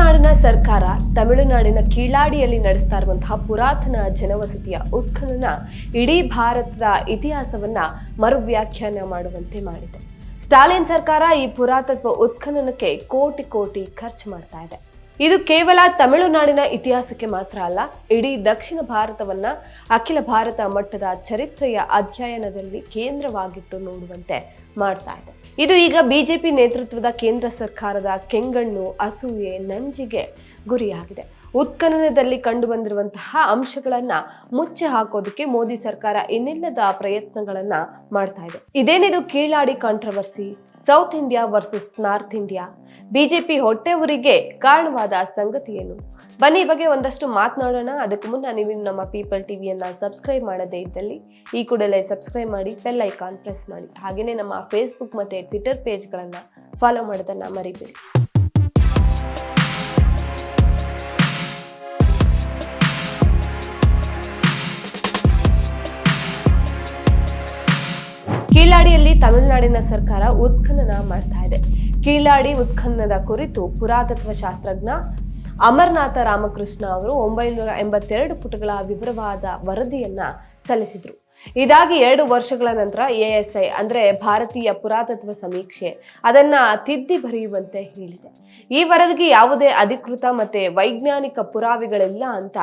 ತಮಿಳುನಾಡಿನ ಸರ್ಕಾರ ತಮಿಳುನಾಡಿನ ಕೀಳಾಡಿಯಲ್ಲಿ ನಡೆಸ್ತಾ ಇರುವಂತಹ ಪುರಾತನ ಜನವಸತಿಯ ಉತ್ಖನನ ಇಡೀ ಭಾರತದ ಇತಿಹಾಸವನ್ನ ಮರು ವ್ಯಾಖ್ಯಾನ ಮಾಡುವಂತೆ ಮಾಡಿದೆ. ಸ್ಟಾಲಿನ್ ಸರ್ಕಾರ ಈ ಪುರಾತತ್ವ ಉತ್ಖನನಕ್ಕೆ ಕೋಟಿ ಕೋಟಿ ಖರ್ಚು ಮಾಡ್ತಾ ಇದೆ. ಇದು ಕೇವಲ ತಮಿಳುನಾಡಿನ ಇತಿಹಾಸಕ್ಕೆ ಮಾತ್ರ ಅಲ್ಲ, ಇಡೀ ದಕ್ಷಿಣ ಭಾರತವನ್ನ ಅಖಿಲ ಭಾರತ ಮಟ್ಟದ ಚರಿತ್ರೆಯ ಅಧ್ಯಯನದಲ್ಲಿ ಕೇಂದ್ರವಾಗಿಟ್ಟು ನೋಡುವಂತೆ ಮಾಡ್ತಾ ಇದೆ. ಇದು ಈಗ ಬಿಜೆಪಿ ನೇತೃತ್ವದ ಕೇಂದ್ರ ಸರ್ಕಾರದ ಕೆಂಗಣ್ಣು, ಅಸೂಯೆ, ನಂಜಿಗೆ ಗುರಿಯಾಗಿದೆ. ಉತ್ಖನನದಲ್ಲಿ ಕಂಡುಬಂದಿರುವಂತಹ ಅಂಶಗಳನ್ನ ಮುಚ್ಚಿ ಹಾಕೋದಕ್ಕೆ ಮೋದಿ ಸರ್ಕಾರ ಇನ್ನಿಲ್ಲದ ಪ್ರಯತ್ನಗಳನ್ನ ಮಾಡ್ತಾ ಇದೆ. ಇದೇನಿದು Keeladi controversy South India versus North India. BJP ಹೊಟ್ಟೆ ಉರಿಗೆ ಕಾರಣವಾದ ಸಂಗತಿ ಏನು? ಬನ್ನಿ ಬಗ್ಗೆ ಒಂದಷ್ಟು ಮಾತನಾಡೋಣ ಅದಕ್ಕೂ ಮುನ್ನ ನೀವು ನಮ್ಮ ಪೀಪಲ್ ಟಿವಿಯನ್ನ ಸಬ್ಸ್ಕ್ರೈಬ್ ಮಾಡದೇ ಇದ್ದಲ್ಲಿ, ಈ ಕೂಡಲೇ ಸಬ್ಸ್ಕ್ರೈಬ್ ಮಾಡಿ ಬೆಲ್ ಐಕಾನ್ ಪ್ರೆಸ್ ಮಾಡಿ. ಹಾಗೆಯೇ ನಮ್ಮ ಫೇಸ್ಬುಕ್ ಮತ್ತೆ ಟ್ವಿಟರ್ ಪೇಜ್ಗಳನ್ನು ಫಾಲೋ ಮಾಡೋದನ್ನ ಮರಿಬೇಡಿ. ಕೀಳಾಡಿಯಲ್ಲಿ ತಮಿಳುನಾಡಿನ ಸರ್ಕಾರ ಉತ್ಖನನ ಮಾಡ್ತಾ ಇದೆ. ಕೀಲಾಡಿ ಉತ್ಖನನದ ಕುರಿತು ಪುರಾತತ್ವ ಶಾಸ್ತ್ರಜ್ಞ ಅಮರನಾಥ ರಾಮಕೃಷ್ಣ ಅವರು ಒಂಬೈನೂರ ಎಂಬತ್ತೆರಡು ಪುಟಗಳ ವಿವರವಾದ ವರದಿಯನ್ನ ಸಲ್ಲಿಸಿದ್ರು. ಇದಾಗಿ ಎರಡು ವರ್ಷಗಳ ನಂತರ ಎಎಸ್ಐ, ಅಂದ್ರೆ ಭಾರತೀಯ ಪುರಾತತ್ವ ಸಮೀಕ್ಷೆ, ಅದನ್ನ ತಿದ್ದಿ ಬರೆಯುವಂತೆ ಹೇಳಿದೆ. ಈ ವರದಿಗೆ ಯಾವುದೇ ಅಧಿಕೃತ ಮತ್ತೆ ವೈಜ್ಞಾನಿಕ ಪುರಾವೆಗಳಿಲ್ಲ ಅಂತ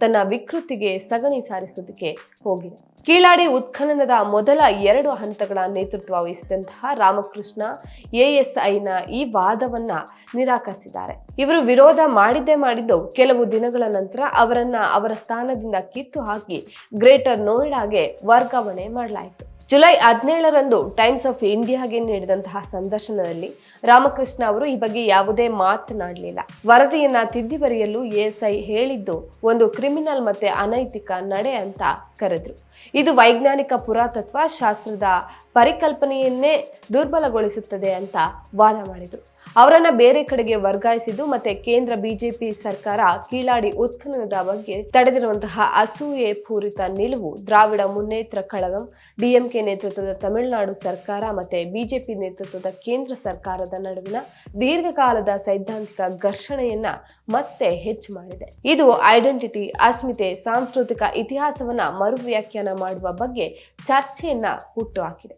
ತನ್ನ ವಿಕೃತಿಗೆ ಸಗಣಿ ಸಾರಿಸೋದಕ್ಕೆ ಹೋಗಿದೆ. ಕೀಲಾಡಿ ಉತ್ಖನನದ ಮೊದಲ ಎರಡು ಹಂತಗಳ ನೇತೃತ್ವ ವಹಿಸಿದಂತಹ ರಾಮಕೃಷ್ಣ ಎಎಸ್ಐನ ಈ ವಾದವನ್ನ ನಿರಾಕರಿಸಿದ್ದಾರೆ. ಇವರು ವಿರೋಧ ಮಾಡಿದ್ದೇ ಮಾಡಿದ್ದು ಕೆಲವು ದಿನಗಳ ನಂತರ ಅವರನ್ನ ಅವರ ಸ್ಥಾನದಿಂದ ಕಿತ್ತು ಹಾಕಿ ಗ್ರೇಟರ್ ನೋಯ್ಡಾಗೆ ವರ್ಗಾವಣೆ ಮಾಡಲಾಯಿತು. ಜುಲೈ ಹದಿನೇಳರಂದು ಟೈಮ್ಸ್ ಆಫ್ ಇಂಡಿಯಾಗೆ ನೀಡಿದಂತಹ ಸಂದರ್ಶನದಲ್ಲಿ ರಾಮಕೃಷ್ಣ ಅವರು ಈ ಬಗ್ಗೆ ಯಾವುದೇ ಮಾತನಾಡಲಿಲ್ಲ. ವರದಿಯನ್ನ ತಿದ್ದಿ ಬರೆಯಲು ಎಎಸ್ಐ ಹೇಳಿದ್ದು ಒಂದು ಕ್ರಿಮಿನಲ್ ಮತ್ತೆ ಅನೈತಿಕ ನಡೆ ಅಂತ ಕರೆದ್ರು. ಇದು ವೈಜ್ಞಾನಿಕ ಪುರಾತತ್ವ ಶಾಸ್ತ್ರದ ಪರಿಕಲ್ಪನೆಯನ್ನೇ ದುರ್ಬಲಗೊಳಿಸುತ್ತದೆ ಅಂತ ವಾದ ಮಾಡಿದ್ರು. ಅವರನ್ನ ಬೇರೆ ಕಡೆಗೆ ವರ್ಗಾಯಿಸಿದ್ದು ಮತ್ತೆ ಕೇಂದ್ರ ಬಿಜೆಪಿ ಸರ್ಕಾರ ಕೀಳಾಡಿ ಉತ್ಖನನದ ಬಗ್ಗೆ ತಡೆದಿರುವಂತಹ ಅಸೂಯೆ ಪೂರಿತ ನಿಲುವು ದ್ರಾವಿಡ ಮುನ್ನೇತ್ರ ಕಳಗಂ, ಡಿಎಂಕೆ ನೇತೃತ್ವದ ತಮಿಳುನಾಡು ಸರ್ಕಾರ ಮತ್ತೆ ಬಿಜೆಪಿ ನೇತೃತ್ವದ ಕೇಂದ್ರ ಸರ್ಕಾರದ ನಡುವಿನ ದೀರ್ಘಕಾಲದ ಸೈದ್ಧಾಂತಿಕ ಘರ್ಷಣೆಯನ್ನ ಮತ್ತೆ ಹೆಚ್ಚು ಮಾಡಿದೆ. ಇದು ಐಡೆಂಟಿಟಿ, ಅಸ್ಮಿತೆ, ಸಾಂಸ್ಕೃತಿಕ ಇತಿಹಾಸವನ್ನ ಮರು ವ್ಯಾಖ್ಯಾನ ಮಾಡುವ ಬಗ್ಗೆ ಚರ್ಚೆಯನ್ನ ಹುಟ್ಟುಹಾಕಿದೆ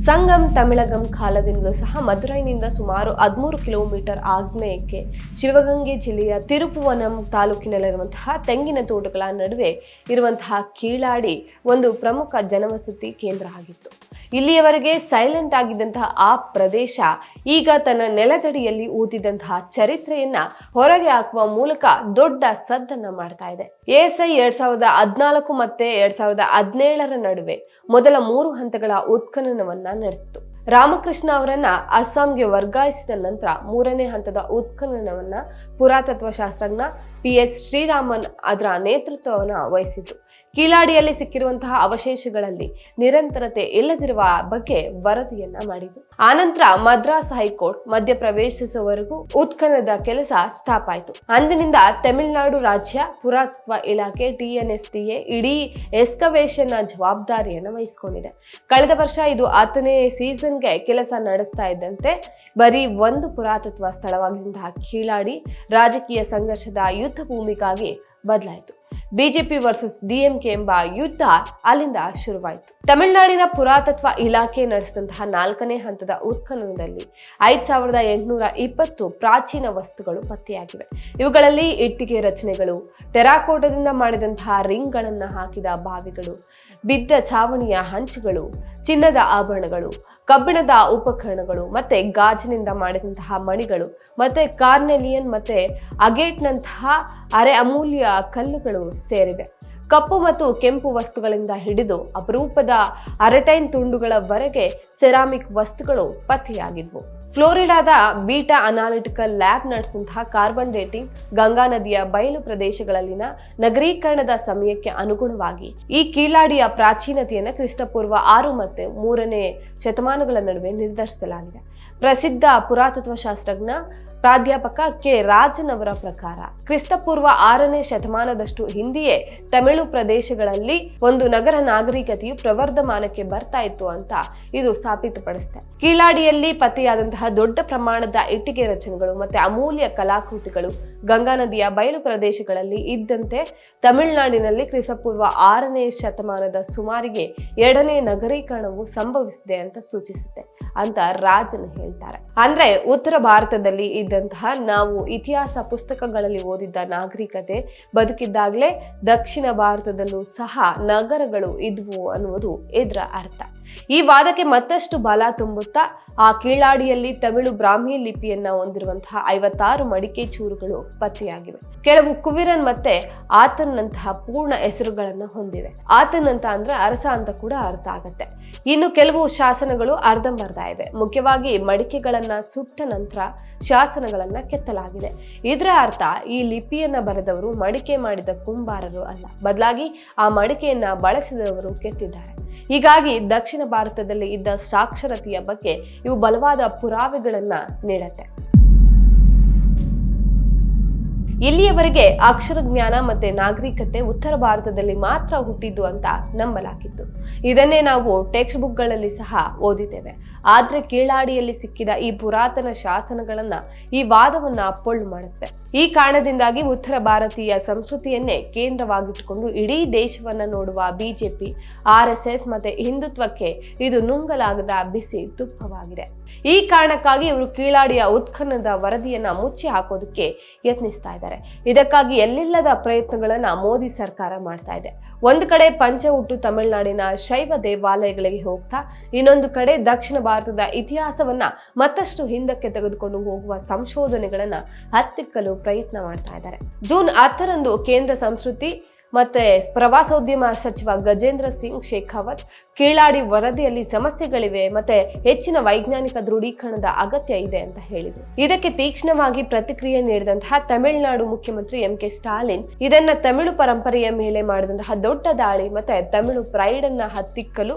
ಸಂಗಮ್ ತಮಿಳಗಂ ಕಾಲದಿಂದಲೂ ಸಹ ಮಧುರೈನಿಂದ ಸುಮಾರು ಹದಿಮೂರು ಕಿಲೋಮೀಟರ್ ಆಗ್ನೇಯಕ್ಕೆ ಶಿವಗಂಗೆ ಜಿಲ್ಲೆಯ ತಿರುಪುವನಂ ತಾಲೂಕಿನಲ್ಲಿರುವಂತಹ ತೆಂಗಿನ ತೋಟಗಳ ನಡುವೆ ಇರುವಂತಹ ಕೀಳಾಡಿ ಒಂದು ಪ್ರಮುಖ ಜನವಸತಿ ಕೇಂದ್ರ ಆಗಿತ್ತು. ಇಲ್ಲಿಯವರೆಗೆ ಸೈಲೆಂಟ್ ಆಗಿದ್ದಂತಹ ಆ ಪ್ರದೇಶ, ಈಗ ತನ್ನ ನೆಲದಡಿಯಲ್ಲಿ ಊದಿದಂತಹ ಚರಿತ್ರೆಯನ್ನ ಹೊರಗೆ ಹಾಕುವ ಮೂಲಕ ದೊಡ್ಡ ಸದ್ದನ್ನ ಮಾಡ್ತಾ ಇದೆ. ಎಎಸ್ಐ ಎರಡ್ ಸಾವಿರದ ಹದಿನಾಲ್ಕು ಮತ್ತೆ ಎರಡ್ ಸಾವಿರದ ಹದಿನೇಳರ ನಡುವೆ ಮೊದಲ ಮೂರು ಹಂತಗಳ ಉತ್ಖನನವನ್ನ ನಡೆಸಿತು. ರಾಮಕೃಷ್ಣ ಅವರನ್ನ ಅಸ್ಸಾಂಗೆ ವರ್ಗಾಯಿಸಿದ ನಂತರ ಮೂರನೇ ಹಂತದ ಉತ್ಖನನವನ್ನ ಪುರಾತತ್ವ ಶಾಸ್ತ್ರಜ್ಞ ಪಿ ಎಸ್ ಶ್ರೀರಾಮನ್ ಅದರ ನೇತೃತ್ವವನ್ನು ವಹಿಸಿದ್ರು. ಕೀಲಾಡಿಯಲ್ಲಿ ಸಿಕ್ಕಿರುವಂತಹ ಅವಶೇಷಗಳಲ್ಲಿ ನಿರಂತರತೆ ಇಲ್ಲದಿರುವ ಬಗ್ಗೆ ವರದಿಯನ್ನ ಮಾಡಿದ್ರು. ಆನಂತರ ಮದ್ರಾಸ್ ಹೈಕೋರ್ಟ್ ಮಧ್ಯಪ್ರವೇಶಿಸುವವರೆಗೂ ಪ್ರವೇಶಿಸುವವರೆಗೂ ಉತ್ಖನನದ ಕೆಲಸ ಸ್ಟಾಪ್ ಆಯಿತು. ಅಂದಿನಿಂದ ತಮಿಳುನಾಡು ರಾಜ್ಯ ಪುರಾತತ್ವ ಇಲಾಖೆ ಟಿಎನ್ಎಸ್ಟಿಎ ಇಡೀ ಎಸ್ಕವೇಷನ್ ಜವಾಬ್ದಾರಿಯನ್ನ ವಹಿಸಿಕೊಂಡಿದೆ. ಕಳೆದ ವರ್ಷ ಇದು ಹತ್ತನೇ ಸೀಸನ್ಗೆ ಕೆಲಸ ನಡೆಸ್ತಾ ಇದ್ದಂತೆ ಬರೀ ಒಂದು ಪುರಾತತ್ವ ಸ್ಥಳವಾಗಿದ್ದ ಕೀಲಾಡಿ ರಾಜಕೀಯ ಸಂಘರ್ಷದ ಯುದ್ಧ ಭೂಮಿಗಾಗಿ ಬದಲಾಯಿತು. ಬಿಜೆಪಿ ವರ್ಸಸ್ ಡಿಎಂಕೆ ಎಂಬ ಯುದ್ಧ ಅಲ್ಲಿಂದ ಶುರುವಾಯಿತು. ತಮಿಳುನಾಡಿನ ಪುರಾತತ್ವ ಇಲಾಖೆ ನಡೆಸಿದಂತಹ ನಾಲ್ಕನೇ ಹಂತದ ಉತ್ಖನನದಲ್ಲಿ ಐದ್ ಸಾವಿರದ ಎಂಟುನೂರ ಇಪ್ಪತ್ತು ಪ್ರಾಚೀನ ವಸ್ತುಗಳು ಪತ್ತೆಯಾಗಿವೆ. ಇವುಗಳಲ್ಲಿ ಇಟ್ಟಿಗೆ ರಚನೆಗಳು, ಟೆರಾಕೋಟದಿಂದ ಮಾಡಿದಂತಹ ರಿಂಗ್ಗಳನ್ನು ಹಾಕಿದ ಬಾವಿಗಳು ಬಿದ್ದ ಛಾವಣಿಯ ಹಂಚುಗಳು, ಚಿನ್ನದ ಆಭರಣಗಳು, ಕಬ್ಬಿಣದ ಉಪಕರಣಗಳು, ಮತ್ತೆ ಗಾಜಿನಿಂದ ಮಾಡಿದಂತಹ ಮಣಿಗಳು, ಮತ್ತೆ ಕಾರ್ನೆಲಿಯನ್, ಮತ್ತೆ ಅಗೇಟ್ನಂತಹ ಅರೆ ಅಮೂಲ್ಯ ಕಲ್ಲುಗಳು ಸೇರಿವೆ. ಕಪ್ಪು ಮತ್ತು ಕೆಂಪು ವಸ್ತುಗಳಿಂದ ಹಿಡಿದು ಅಪರೂಪದ ಅರಟೈನ್ ತುಂಡುಗಳವರೆಗೆ ಸೆರಾಮಿಕ್ ವಸ್ತುಗಳು ಪತ್ತೆಯಾಗಿದ್ವು. ಫ್ಲೋರಿಡಾದ ಬೀಟಾ ಅನಾಲಿಟಿಕಲ್ ಲ್ಯಾಬ್ ನಡೆಸಿದಂತಹ ಕಾರ್ಬನ್ ಡೇಟಿಂಗ್ ಗಂಗಾ ನದಿಯ ಬಯಲು ಪ್ರದೇಶಗಳಲ್ಲಿನ ನಗರೀಕರಣದ ಸಮಯಕ್ಕೆ ಅನುಗುಣವಾಗಿ ಈ ಕೀಲಾಡಿಯ ಪ್ರಾಚೀನತೆಯನ್ನು ಕ್ರಿಸ್ತಪೂರ್ವ ಆರು ಮತ್ತು ಮೂರನೇ ಶತಮಾನಗಳ ನಡುವೆ ನಿರ್ಧರಿಸಲಾಗಿದೆ. ಪ್ರಸಿದ್ಧ ಪುರಾತತ್ವ ಶಾಸ್ತ್ರಜ್ಞ ಪ್ರಾಧ್ಯಾಪಕ ಕೆ ರಾಜನ್ ಅವರ ಪ್ರಕಾರ ಕ್ರಿಸ್ತಪೂರ್ವ ಆರನೇ ಶತಮಾನದಷ್ಟು ಹಿಂದೆಯೇ ತಮಿಳು ಪ್ರದೇಶಗಳಲ್ಲಿ ಒಂದು ನಗರ ನಾಗರಿಕತೆಯು ಪ್ರವರ್ಧಮಾನಕ್ಕೆ ಬರ್ತಾ ಇತ್ತು ಅಂತ ಇದು ಸಾಬೀತುಪಡಿಸುತ್ತೆ. ಕೀಲಾಡಿಯಲ್ಲಿ ಪತ್ತೆಯಾದಂತಹ ದೊಡ್ಡ ಪ್ರಮಾಣದ ಇಟ್ಟಿಗೆ ರಚನೆಗಳು ಮತ್ತೆ ಅಮೂಲ್ಯ ಕಲಾಕೃತಿಗಳು ಗಂಗಾ ನದಿಯ ಬಯಲು ಪ್ರದೇಶಗಳಲ್ಲಿ ಇದ್ದಂತೆ ತಮಿಳುನಾಡಿನಲ್ಲಿ ಕ್ರಿಸ್ತಪೂರ್ವ ಆರನೇ ಶತಮಾನದ ಸುಮಾರಿಗೆ ಎರಡನೇ ನಗರೀಕರಣವು ಸಂಭವಿಸಿದೆ ಅಂತ ಸೂಚಿಸುತ್ತೆ ಅಂತ ರಾಜನ್ ಹೇಳ್ತಾರೆ. ಅಂದ್ರೆ ಉತ್ತರ ಭಾರತದಲ್ಲಿ ಇದ್ದಂತಹ ನಾವು ಇತಿಹಾಸ ಪುಸ್ತಕಗಳಲ್ಲಿ ಓದಿದ್ದ ನಾಗರಿಕತೆ ಬದುಕಿದ್ದಾಗಲೇ ದಕ್ಷಿಣ ಭಾರತದಲ್ಲೂ ಸಹ ನಗರಗಳು ಇದ್ವು ಅನ್ನುವುದು ಇದರ ಅರ್ಥ. ಈ ವಾದಕ್ಕೆ ಮತ್ತಷ್ಟು ಬಲ ತುಂಬುತ್ತಾ ಆ ಕೀಳಾಡಿಯಲ್ಲಿ ತಮಿಳು ಬ್ರಾಹ್ಮಿ ಲಿಪಿಯನ್ನ ಹೊಂದಿರುವಂತಹ ಐವತ್ತಾರು ಮಡಿಕೆ ಚೂರುಗಳು ಪತ್ತೆಯಾಗಿವೆ. ಕೆಲವು ಕುವಿರನ್ ಮತ್ತೆ ಆತನಂತಹ ಪೂರ್ಣ ಹೆಸರುಗಳನ್ನ ಹೊಂದಿವೆ. ಆತನಂತ ಅಂದ್ರೆ ಅರಸ ಅಂತ ಕೂಡ ಅರ್ಥ ಆಗತ್ತೆ. ಇನ್ನು ಕೆಲವು ಶಾಸನಗಳು ಅರ್ಧಂಬರ್ಧ ಇವೆ. ಮುಖ್ಯವಾಗಿ ಮಡಿಕೆಗಳನ್ನ ಸುಟ್ಟ ನಂತರ ಶಾಸನಗಳನ್ನ ಕೆತ್ತಲಾಗಿದೆ. ಇದರ ಅರ್ಥ ಈ ಲಿಪಿಯನ್ನ ಬರೆದವರು ಮಡಿಕೆ ಮಾಡಿದ ಕುಂಬಾರರು ಅಲ್ಲ. ಬದಲಾಗಿ ಆ ಮಡಿಕೆಯನ್ನ ಬಳಸಿದವರು ಕೆತ್ತಿದ್ದಾರೆ. ಹೀಗಾಗಿ ದಕ್ಷಿಣ ಭಾರತದಲ್ಲಿ ಇದ್ದ ಸಾಕ್ಷರತೆಯ ಬಗ್ಗೆ ಇವು ಬಲವಾದ ಪುರಾವೆಗಳನ್ನ ನೀಡತ್ತೆ. ಇಲ್ಲಿಯವರೆಗೆ ಅಕ್ಷರ ಜ್ಞಾನ ಮತ್ತೆ ನಾಗರಿಕತೆ ಉತ್ತರ ಭಾರತದಲ್ಲಿ ಮಾತ್ರ ಹುಟ್ಟಿದ್ದು ಅಂತ ನಂಬಲಾಗಿತ್ತು. ಇದನ್ನೇ ನಾವು ಟೆಕ್ಸ್ಟ್ ಬುಕ್ಗಳಲ್ಲಿ ಸಹ ಓದಿದ್ದೇವೆ. ಆದ್ರೆ ಕೀಳಾಡಿಯಲ್ಲಿ ಸಿಕ್ಕಿದ ಈ ಪುರಾತನ ಶಾಸನಗಳನ್ನ ಈ ವಾದವನ್ನ ಅಪ್ಪೊಳ್ಳು ಮಾಡುತ್ತೆ. ಈ ಕಾರಣದಿಂದಾಗಿ ಉತ್ತರ ಭಾರತೀಯ ಸಂಸ್ಕೃತಿಯನ್ನೇ ಕೇಂದ್ರವಾಗಿಟ್ಟುಕೊಂಡು ಇಡೀ ದೇಶವನ್ನ ನೋಡುವ ಬಿಜೆಪಿ, ಆರ್ ಎಸ್ ಎಸ್ ಮತ್ತೆ ಹಿಂದುತ್ವಕ್ಕೆ ಇದು ನುಂಗಲಾಗದ ಬಿಸಿ ತುಪ್ಪವಾಗಿದೆ. ಈ ಕಾರಣಕ್ಕಾಗಿ ಇವರು ಕೀಳಾಡಿಯ ಉತ್ಖನದ ವರದಿಯನ್ನ ಮುಚ್ಚಿ ಹಾಕೋದಕ್ಕೆ ಯತ್ನಿಸ್ತಾ ಇದ್ದಾರೆ. ಇದಕ್ಕಾಗಿ ಎಲ್ಲಿಲ್ಲದ ಪ್ರಯತ್ನಗಳನ್ನ ಮೋದಿ ಸರ್ಕಾರ ಮಾಡ್ತಾ ಇದೆ. ಒಂದು ಕಡೆ ಪಂಚ ಹುಟ್ಟು ತಮಿಳುನಾಡಿನ ಶೈವ ದೇವಾಲಯಗಳಿಗೆ ಹೋಗ್ತಾ, ಇನ್ನೊಂದು ಕಡೆ ದಕ್ಷಿಣ ಭಾರತದ ಇತಿಹಾಸವನ್ನ ಮತ್ತಷ್ಟು ಹಿಂದಕ್ಕೆ ತೆಗೆದುಕೊಂಡು ಹೋಗುವ ಸಂಶೋಧನೆಗಳನ್ನ ಹತ್ತಿಕ್ಕಲು ಪ್ರಯತ್ನ ಮಾಡ್ತಾ ಇದ್ದಾರೆ. ಜೂನ್ ಹತ್ತರಂದು ಕೇಂದ್ರ ಸಂಸ್ಕೃತಿ ಮತ್ತೆ ಪ್ರವಾಸೋದ್ಯಮ ಸಚಿವ ಗಜೇಂದ್ರ ಸಿಂಗ್ ಶೇಖಾವತ್ ಕೀಳಾಡಿ ವರದಿಯಲ್ಲಿ ಸಮಸ್ಯೆಗಳಿವೆ, ಮತ್ತೆ ಹೆಚ್ಚಿನ ವೈಜ್ಞಾನಿಕ ದೃಢೀಕರಣದ ಅಗತ್ಯ ಇದೆ ಅಂತ ಹೇಳಿದರು. ಇದಕ್ಕೆ ತೀಕ್ಷ್ಣವಾಗಿ ಪ್ರತಿಕ್ರಿಯೆ ನೀಡಿದಂತಹ ತಮಿಳುನಾಡು ಮುಖ್ಯಮಂತ್ರಿ ಎಂ ಕೆ ಸ್ಟಾಲಿನ್, ಇದನ್ನ ತಮಿಳು ಪರಂಪರೆಯ ಮೇಲೆ ಮಾಡಿದಂತಹ ದೊಡ್ಡ ದಾಳಿ, ಮತ್ತೆ ತಮಿಳು ಪ್ರೈಡ್ ಅನ್ನ ಹತ್ತಿಕ್ಕಲು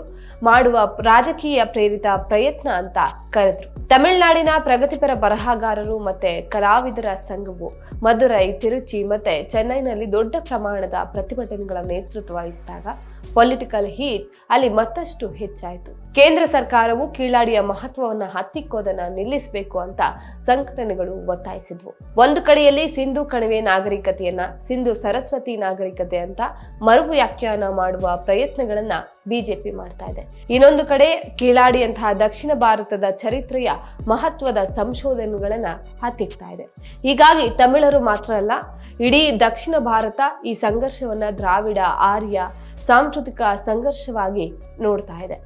ಮಾಡುವ ರಾಜಕೀಯ ಪ್ರೇರಿತ ಪ್ರಯತ್ನ ಅಂತ ಕರೆದ್ರು. ತಮಿಳುನಾಡಿನ ಪ್ರಗತಿಪರ ಬರಹಗಾರರು ಮತ್ತೆ ಕಲಾವಿದರ ಸಂಘವು ಮದುರೈ ತಿರುಚಿ, ಮತ್ತೆ ಚೆನ್ನೈನಲ್ಲಿ ದೊಡ್ಡ ಪ್ರಮಾಣದ ಪ್ರತಿಭಟನೆಗಳ ನೇತೃತ್ವ ವಹಿಸಿದಾಗ ಪೊಲಿಟಿಕಲ್ ಹೀಟ್ ಅಲ್ಲಿ ಮತ್ತಷ್ಟು ಹೆಚ್ಚಾಯಿತು. ಕೇಂದ್ರ ಸರ್ಕಾರವು ಕೀಳಾಡಿಯ ಮಹತ್ವವನ್ನ ಹತ್ತಿಕ್ಕೋದನ್ನ ನಿಲ್ಲಿಸಬೇಕು ಅಂತ ಸಂಘಟನೆಗಳು ಒತ್ತಾಯಿಸಿದ್ವು. ಒಂದು ಕಡೆಯಲ್ಲಿ ಸಿಂಧು ಕಣಿವೆ ನಾಗರಿಕತೆಯನ್ನ, ಸಿಂಧು ಸರಸ್ವತಿ ನಾಗರಿಕತೆ ಅಂತ ಮರು ವ್ಯಾಖ್ಯಾನ ಮಾಡುವ ಪ್ರಯತ್ನಗಳನ್ನ ಬಿಜೆಪಿ ಮಾಡ್ತಾ ಇದೆ. ಇನ್ನೊಂದು ಕಡೆ ಕೀಳಾಡಿಯಂತಹ ದಕ್ಷಿಣ ಭಾರತದ ಚರಿತ್ರೆಯ ಮಹತ್ವದ ಸಂಶೋಧನೆಗಳನ್ನ ಹತ್ತಿಕ್ತಾ ಇದೆ. ಹೀಗಾಗಿ ತಮಿಳರು ಮಾತ್ರ ಅಲ್ಲ, ಇಡೀ ದಕ್ಷಿಣ ಭಾರತ ಈ ಸಂಘರ್ಷವನ್ನ ದ್ರಾವಿಡ, ಆರ್ಯ ಸಾಂಸ್ಕೃತಿಕ ಸಂಘರ್ಷವಾಗಿ ನೋಡ್ತಾ ಇದೆ.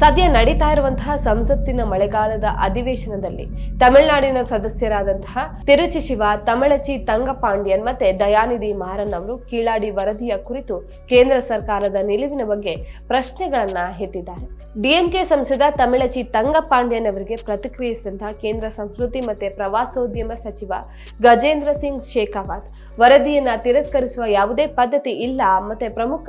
ಸದ್ಯ ನಡೀತಾ ಇರುವಂತಹ ಸಂಸತ್ತಿನ ಮಳೆಗಾಲದ ಅಧಿವೇಶನದಲ್ಲಿ ತಮಿಳುನಾಡಿನ ಸದಸ್ಯರಾದಂತಹ ತಿರುಚಿ ಶಿವ, ತಮಿಳಚಿ ತಂಗಪಾಂಡ್ಯನ್ ಮತ್ತೆ ದಯಾನಿಧಿ ಮಾರನ್ ಅವರು ಕೀಳಾಡಿ ವರದಿಯ ಕುರಿತು ಕೇಂದ್ರ ಸರ್ಕಾರದ ನಿಲುವಿನ ಬಗ್ಗೆ ಪ್ರಶ್ನೆಗಳನ್ನ ಎತ್ತಿದ್ದಾರೆ. ಡಿಎಂಕೆ ಸಂಸದ ತಮಿಳಚಿ ತಂಗಪಾಂಡ್ಯನ್ ಅವರಿಗೆ ಪ್ರತಿಕ್ರಿಯಿಸಿದಂತಹ ಕೇಂದ್ರ ಸಂಸ್ಕೃತಿ ಮತ್ತೆ ಪ್ರವಾಸೋದ್ಯಮ ಸಚಿವ ಗಜೇಂದ್ರ ಸಿಂಗ್ ಶೇಖಾವತ್, ವರದಿಯನ್ನ ತಿರಸ್ಕರಿಸುವ ಯಾವುದೇ ಪದ್ಧತಿ ಇಲ್ಲ, ಮತ್ತೆ ಪ್ರಮುಖ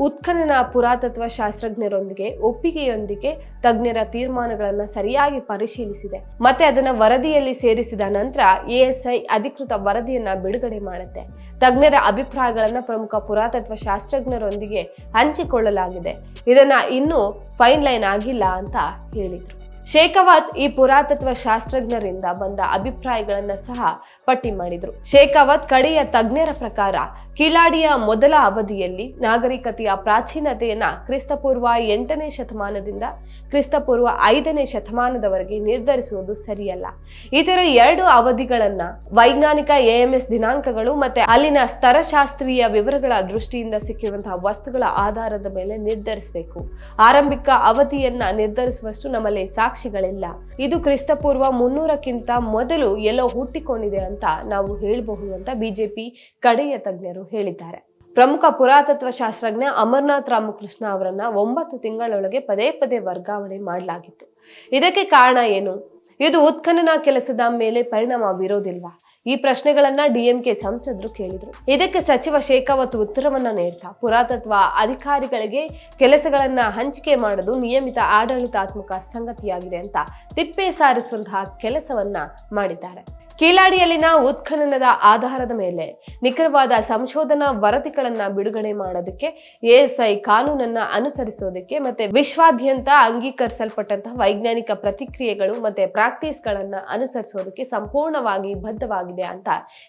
ಉತ್ಖನನ ಪುರಾತತ್ವ ಶಾಸ್ತ್ರಜ್ಞರೊಂದಿಗೆ, ಒಪ್ಪಿಗೆಯೊಂದಿಗೆ ತಜ್ಞರ ತೀರ್ಮಾನಗಳನ್ನು ಸರಿಯಾಗಿ ಪರಿಶೀಲಿಸಿದೆ. ಮತ್ತೆ ಅದನ್ನ ವರದಿಯಲ್ಲಿ ಸೇರಿಸಿದ ನಂತರ ಎಎಸ್ಐ ಅಧಿಕೃತ ವರದಿಯನ್ನ ಬಿಡುಗಡೆ ಮಾಡುತ್ತೆ. ತಜ್ಞರ ಅಭಿಪ್ರಾಯಗಳನ್ನ ಪ್ರಮುಖ ಪುರಾತತ್ವ ಶಾಸ್ತ್ರಜ್ಞರೊಂದಿಗೆ ಹಂಚಿಕೊಳ್ಳಲಾಗಿದೆ. ಇದನ್ನ ಇನ್ನೂ ಫೈನ್ ಲೈನ್ ಆಗಿಲ್ಲ ಅಂತ ಹೇಳಿದ್ರು. ಶೇಖಾವತ್ ಈ ಪುರಾತತ್ವ ಶಾಸ್ತ್ರಜ್ಞರಿಂದ ಬಂದ ಅಭಿಪ್ರಾಯಗಳನ್ನ ಸಹ ಪಟ್ಟಿ ಮಾಡಿದ್ರು. ಶೇಖಾವತ್ ಕಡೆಯ ತಜ್ಞರ ಪ್ರಕಾರ ಕಿಲಾಡಿಯ ಮೊದಲ ಅವಧಿಯಲ್ಲಿ ನಾಗರಿಕತೆಯ ಪ್ರಾಚೀನತೆಯನ್ನ ಕ್ರಿಸ್ತಪೂರ್ವ ಎಂಟನೇ ಶತಮಾನದಿಂದ ಕ್ರಿಸ್ತಪೂರ್ವ ಐದನೇ ಶತಮಾನದವರೆಗೆ ನಿರ್ಧರಿಸುವುದು ಸರಿಯಲ್ಲ. ಇತರ ಎರಡು ಅವಧಿಗಳನ್ನ ವೈಜ್ಞಾನಿಕ ಎಎಂಎಸ್ ದಿನಾಂಕಗಳು ಮತ್ತೆ ಅಲ್ಲಿನ ಸ್ತರಶಾಸ್ತ್ರೀಯ ವಿವರಗಳ ದೃಷ್ಟಿಯಿಂದ ಸಿಕ್ಕಿರುವಂತಹ ವಸ್ತುಗಳ ಆಧಾರದ ಮೇಲೆ ನಿರ್ಧರಿಸಬೇಕು. ಆರಂಭಿಕ ಅವಧಿಯನ್ನ ನಿರ್ಧರಿಸುವಷ್ಟು ನಮ್ಮಲ್ಲಿ ಸಾಕ್ಷಿಗಳಿಲ್ಲ. ಇದು ಕ್ರಿಸ್ತಪೂರ್ವ ಮುನ್ನೂರಕ್ಕಿಂತ ಮೊದಲು ಎಲ್ಲೋ ಹುಟ್ಟಿಕೊಂಡಿದೆ ಅಂತ ನಾವು ಹೇಳಬಹುದು ಅಂತ ಬಿಜೆಪಿ ಕಡೆಯ ತಜ್ಞರು ಹೇಳಿದ್ದಾರೆ. ಪ್ರಮುಖ ಪುರಾತತ್ವ ಶಾಸ್ತ್ರಜ್ಞ ಅಮರ್ನಾಥ್ ರಾಮಕೃಷ್ಣ ಅವರನ್ನ ಒಂಬತ್ತು ತಿಂಗಳೊಳಗೆ ಪದೇ ಪದೇ ವರ್ಗಾವಣೆ ಮಾಡಲಾಗಿತ್ತು. ಇದಕ್ಕೆ ಕಾರಣ ಏನು? ಇದು ಉತ್ಖನನ ಕೆಲಸದ ಮೇಲೆ ಪರಿಣಾಮ ಬೀರೋದಿಲ್ವಾ? ಈ ಪ್ರಶ್ನೆಗಳನ್ನ ಡಿಎಂಕೆ ಸಂಸದರು ಕೇಳಿದ್ರು. ಇದಕ್ಕೆ ಸಚಿವ ಶೇಖಾವತ್ ಉತ್ತರವನ್ನ ನೀಡ್ತಾ, ಪುರಾತತ್ವ ಅಧಿಕಾರಿಗಳಿಗೆ ಕೆಲಸಗಳನ್ನ ಹಂಚಿಕೆ ಮಾಡೋದು ನಿಯಮಿತ ಆಡಳಿತಾತ್ಮಕ ಸಂಗತಿಯಾಗಿದೆ ಅಂತ ತಿಪ್ಪೆ ಸಾರಿಸುವಂತಹ ಕೆಲಸವನ್ನ ಮಾಡಿದ್ದಾರೆ. ಕೀಲಾಡಿಯಲ್ಲಿನ ಉತ್ಖನನದ ಆಧಾರದ ಮೇಲೆ ನಿಖರವಾದ ಸಂಶೋಧನಾ ವರದಿಗಳನ್ನ ಬಿಡುಗಡೆ ಮಾಡೋದಕ್ಕೆ ಎಎಸ್ಐ ಕಾನೂನನ್ನ ಅನುಸರಿಸೋದಕ್ಕೆ ಮತ್ತೆ ವಿಶ್ವಾದ್ಯಂತ ಅಂಗೀಕರಿಸಲ್ಪಟ್ಟಂತಹ ವೈಜ್ಞಾನಿಕ ಪ್ರತಿಕ್ರಿಯೆಗಳು ಮತ್ತೆ ಪ್ರಾಕ್ಟೀಸ್ ಗಳನ್ನ ಅನುಸರಿಸೋದಕ್ಕೆ ಸಂಪೂರ್ಣವಾಗಿ ಬದ್ಧವಾಗಿದೆ ಅಂತ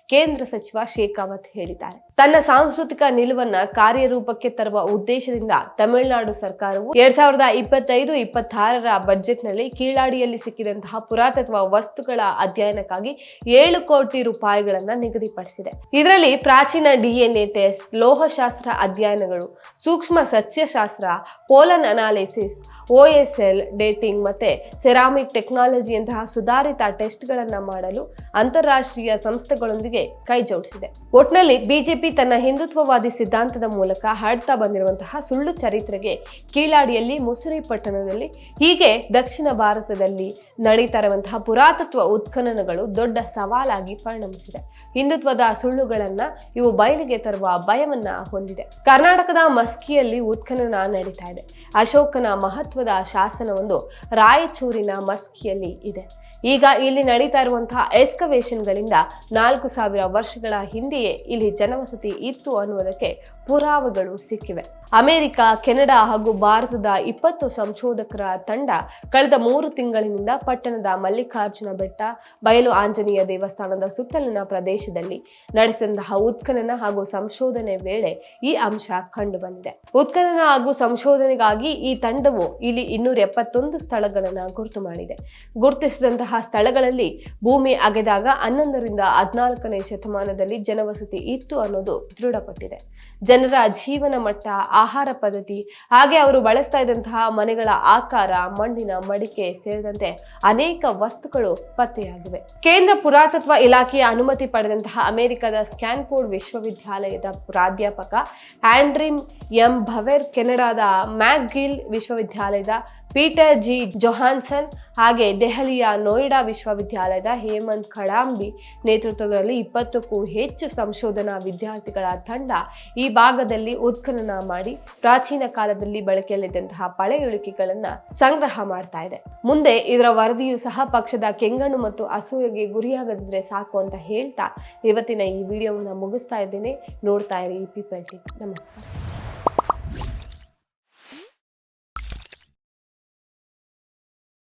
ಕೇಂದ್ರ ಸಚಿವ ಶೇಖಾವತ್ ಹೇಳಿದ್ದಾರೆ. ತನ್ನ ಸಾಂಸ್ಕೃತಿಕ ನಿಲುವನ್ನ ಕಾರ್ಯರೂಪಕ್ಕೆ ತರುವ ಉದ್ದೇಶದಿಂದ ತಮಿಳುನಾಡು ಸರ್ಕಾರವು ಎರಡ್ ಸಾವಿರದ ಇಪ್ಪತ್ತೈದು, ಇಪ್ಪತ್ತಾರರ ಬಜೆಟ್ನಲ್ಲಿ ಕೀಳಾಡಿಯಲ್ಲಿ ಸಿಕ್ಕಿದಂತಹ ಪುರಾತತ್ವ ವಸ್ತುಗಳ ಅಧ್ಯಯನಕ್ಕಾಗಿ ಏಳು ಕೋಟಿ ರೂಪಾಯಿಗಳನ್ನ ನಿಗದಿಪಡಿಸಿದೆ. ಇದರಲ್ಲಿ ಪ್ರಾಚೀನ ಡಿಎನ್ಎ ಟೆಸ್ಟ್, ಲೋಹಶಾಸ್ತ್ರ ಅಧ್ಯಯನಗಳು, ಸೂಕ್ಷ್ಮ ಸಸ್ಯಶಾಸ್ತ್ರ, ಪೋಲನ್ ಅನಾಲಿಸಿಸ್ ಎಲ್, ಡೇಟಿಂಗ್ ಮತ್ತೆ ಸೆರಾಮಿಕ್ ಟೆಕ್ನಾಲಜಿಯಂತಹ ಸುಧಾರಿತ ಟೆಸ್ಟ್ಗಳನ್ನ ಮಾಡಲು ಅಂತಾರಾಷ್ಟ್ರೀಯ ಸಂಸ್ಥೆಗಳೊಂದಿಗೆ ಕೈ ಜೋಡಿಸಿದೆ ಒಟ್ನಲ್ಲಿ ಬಿಜೆಪಿ ತನ್ನ ಹಿಂದುತ್ವವಾದಿ ಸಿದ್ಧಾಂತದ ಮೂಲಕ ಹಾಡ್ತಾ ಬಂದಿರುವಂತಹ ಸುಳ್ಳು ಚರಿತ್ರೆಗೆ ಕೀಳಾಡಿಯಲ್ಲಿ ಮುಸುರಿ ಪಟ್ಟಣದಲ್ಲಿ ಹೀಗೆ ದಕ್ಷಿಣ ಭಾರತದಲ್ಲಿ ನಡೀತಾ ಇರುವಂತಹ ಪುರಾತತ್ವ ಉತ್ಖನನಗಳು ದೊಡ್ಡ ಸವಾಲಾಗಿ ಪರಿಣಮಿಸಿದೆ. ಹಿಂದುತ್ವದ ಸುಳ್ಳುಗಳನ್ನ ಇವು ಬಯಲಿಗೆ ತರುವ ಭಯವನ್ನ ಹೊಂದಿದೆ. ಕರ್ನಾಟಕದ ಮಸ್ಕಿಯಲ್ಲಿ ಉತ್ಖನನ ನಡೀತಾ ಇದೆ. ಅಶೋಕನ ಮಹತ್ವದ ಶಾಸನವೊಂದು ರಾಯಚೂರಿನ ಮಸ್ಕಿಯಲ್ಲಿ ಇದೆ. ಈಗ ಇಲ್ಲಿ ನಡೀತಾ ಇರುವಂತಹ ಎಸ್ಕವೇಷನ್ಗಳಿಂದ ನಾಲ್ಕು ಸಾವಿರ ವರ್ಷಗಳ ಹಿಂದೆಯೇ ಇಲ್ಲಿ ಜನವಸತಿ ಇತ್ತು ಅನ್ನುವುದಕ್ಕೆ ಪುರಾವೆಗಳು ಸಿಕ್ಕಿವೆ. ಅಮೆರಿಕ, ಕೆನಡಾ ಹಾಗೂ ಭಾರತದ ಇಪ್ಪತ್ತು ಸಂಶೋಧಕರ ತಂಡ ಕಳೆದ ಮೂರು ತಿಂಗಳಿನಿಂದ ಪಟ್ಟಣದ ಮಲ್ಲಿಕಾರ್ಜುನ ಬೆಟ್ಟ, ಬಯಲು ಆಂಜನೇಯ ದೇವಸ್ಥಾನದ ಸುತ್ತಲಿನ ಪ್ರದೇಶದಲ್ಲಿ ನಡೆಸಿದಂತಹ ಉತ್ಖನನ ಹಾಗೂ ಸಂಶೋಧನೆ ವೇಳೆ ಈ ಅಂಶ ಕಂಡು ಬಂದಿದೆ ಉತ್ಖನನ ಹಾಗೂ ಸಂಶೋಧನೆಗಾಗಿ ಈ ತಂಡವು ಇಲ್ಲಿ ಇನ್ನೂರ ಎಪ್ಪತ್ತೊಂದು ಸ್ಥಳಗಳನ್ನು ಗುರುತು ಮಾಡಿದೆ. ಗುರುತಿಸಿದಂತಹ ಸ್ಥಳಗಳಲ್ಲಿ ಭೂಮಿ ಅಗೆದಾಗ ಹನ್ನೊಂದರಿಂದ ಹದಿನಾಲ್ಕನೇ ಶತಮಾನದಲ್ಲಿ ಜನವಸತಿ ಇತ್ತು ಅನ್ನೋದು ದೃಢಪಟ್ಟಿದೆ. ಜನರ ಜೀವನ ಮಟ್ಟ, ಆಹಾರ ಪದ್ಧತಿ, ಹಾಗೆ ಅವರು ಬಳಸ್ತಾ ಇದ್ದಂತಹ ಮನೆಗಳ ಆಕಾರ, ಮಣ್ಣಿನ ಮಡಿಕೆ ಸೇರಿದಂತೆ ಅನೇಕ ವಸ್ತುಗಳು ಪತ್ತೆಯಾಗಿವೆ. ಕೇಂದ್ರ ಪುರಾತತ್ವ ಇಲಾಖೆಯ ಅನುಮತಿ ಪಡೆದಂತಹ ಅಮೆರಿಕದ ಸ್ಕ್ಯಾನ್ಫೋರ್ಡ್ ವಿಶ್ವವಿದ್ಯಾಲಯದ ಪ್ರಾಧ್ಯಾಪಕ ಆಂಡ್ರಿಮ್ ಎಂ. ಭವೆರ್, ಕೆನಡಾದ ಮ್ಯಾಕ್ಗಿಲ್ ವಿಶ್ವವಿದ್ಯಾಲಯದ ಪೀಟರ್ ಜಿ. ಜೊಹಾನ್ಸನ್ ಹಾಗೆ ದೆಹಲಿಯ ನೋಯ್ಡಾ ವಿಶ್ವವಿದ್ಯಾಲಯದ ಹೇಮಂತ್ ಖಡಾಂಬಿ ನೇತೃತ್ವದಲ್ಲಿ ಇಪ್ಪತ್ತಕ್ಕೂ ಹೆಚ್ಚು ಸಂಶೋಧನಾ ವಿದ್ಯಾರ್ಥಿಗಳ ತಂಡ ಈ ಭಾಗದಲ್ಲಿ ಉತ್ಖನನ ಮಾಡಿ ಪ್ರಾಚೀನ ಕಾಲದಲ್ಲಿ ಬಳಕೆಯಲ್ಲಿದ್ದಂತಹ ಪಳೆಯುಳಿಕೆಗಳನ್ನ ಸಂಗ್ರಹ ಮಾಡ್ತಾ ಇದೆ. ಮುಂದೆ ಇದರ ವರದಿಯು ಸಹ ಪಕ್ಷದ ಕೆಂಗಣ್ಣು ಮತ್ತು ಅಸೂಯೆಗೆ ಗುರಿಯಾಗದಿದ್ರೆ ಸಾಕು ಅಂತ ಹೇಳ್ತಾ ಇವತ್ತಿನ ಈ ವಿಡಿಯೋವನ್ನು ಮುಗಿಸ್ತಾ ಇದ್ದೇನೆ. ನೋಡ್ತಾ ಇರಿ ಈ ಟಿ ನಮಸ್ಕಾರ.